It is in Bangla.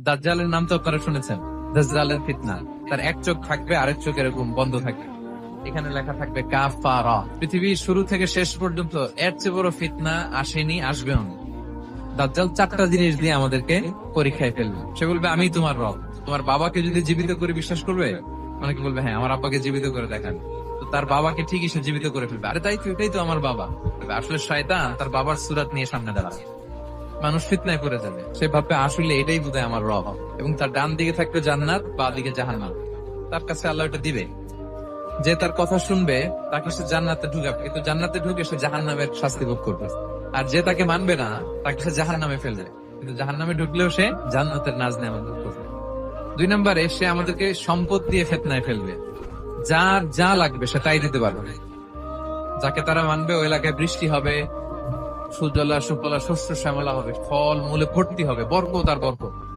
দাজ্জালের নাম তো আপনারা শুনেছেন। দাজ্জালের ফিতনা। তার এক চোখ থাকবে, আরেক চোখ এরকম বন্ধ থাকবে। এখানে লেখা থাকবে, কাফারা। পৃথিবীর শুরু থেকে শেষ পর্যন্ত এর চেয়ে বড় ফিতনা আসেনি, আসবেও না। দাজ্জাল চারটা জিনিস দিয়ে আমাদেরকে পরীক্ষায় ফেলবে। সে বলবে, আমি তোমার রব। তোমার বাবাকে যদি জীবিত করে বিশ্বাস করবে, অনেকে বলবে হ্যাঁ আমার আব্বাকে জীবিত করে দেখান। তো তার বাবাকে ঠিকই সে জীবিত করে ফেলবে। আরে তাই তো, এটাই তো আমার বাবা। আসলে শয়তান তার বাবার সুরাত নিয়ে সামনে দাঁড়াবে মানুষ ফিতনায় পড়ে যাবে। সে ভাববে, আসলে এটাই বোধহয় আমার রব। এবং তার ডান দিকে থাকবে জান্নাত, বা দিকে জাহান্নাম। তার কাছে আল্লাহ এটা দিবে। যে তার কথা শুনবে, তাকে সে জান্নাতে ঢুকাবে। কিন্তু জান্নাতে ঢুকে সে জাহান্নামের শাস্তি ভোগ করবে। আর যে তাকে মানবে না, তাকে সে জাহান্নামে ফেলবে। কিন্তু জাহান্নামে ঢুকলেও সে জান্নাতের নাজ নেওয়া করবে। দুই নম্বরে, সে আমাদেরকে সম্পদ দিয়ে ফেতনায় ফেলবে। যার যা লাগবে, সে তাই দিতে পারবে। যাকে তারা মানবে ওই এলাকায় বৃষ্টি হবে সুজলা সুফলা শস্য শ্যামলা হবে। ফল মূলে ভর্তি হবে। বর্গ তার বর্ক